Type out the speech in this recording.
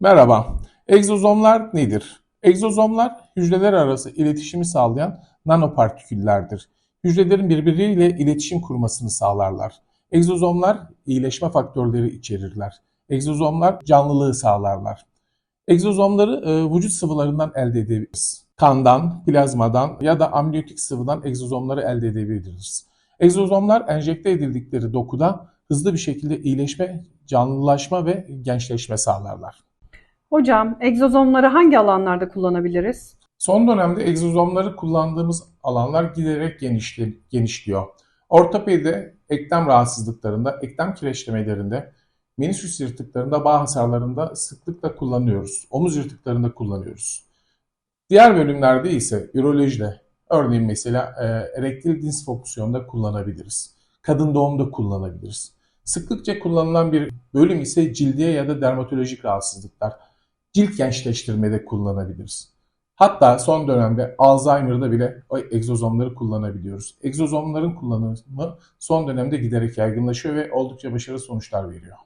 Merhaba. Egzozomlar nedir? Egzozomlar hücreler arası iletişimi sağlayan nanopartiküllerdir. Hücrelerin birbirleriyle iletişim kurmasını sağlarlar. Egzozomlar iyileşme faktörleri içerirler. Egzozomlar canlılığı sağlarlar. Egzozomları e, vücut sıvılarından elde edebiliriz. Kandan, plazmadan ya da amniyotik sıvıdan egzozomları elde edebiliriz. Egzozomlar enjekte edildikleri dokuda hızlı bir şekilde iyileşme, canlılaşma ve gençleşme sağlarlar. Hocam, egzozomları hangi alanlarda kullanabiliriz? Son dönemde egzozomları kullandığımız alanlar giderek genişli, genişliyor. Ortopedide, eklem rahatsızlıklarında, eklem kireçlemelerinde, menisküs yırtıklarında, bağ hasarlarında sıklıkla kullanıyoruz. Omuz yırtıklarında kullanıyoruz. Diğer bölümlerde ise ürolojide, örneğin mesela e, erektil disfonksiyonda kullanabiliriz. Kadın doğumda kullanabiliriz. Sıklıkça kullanılan bir bölüm ise cildiye ya da dermatolojik rahatsızlıklar. Cilt gençleştirmede kullanabiliriz. Hatta son dönemde Alzheimer'da bile o egzozomları kullanabiliyoruz. Egzozomların kullanımı son dönemde giderek yaygınlaşıyor ve oldukça başarılı sonuçlar veriyor.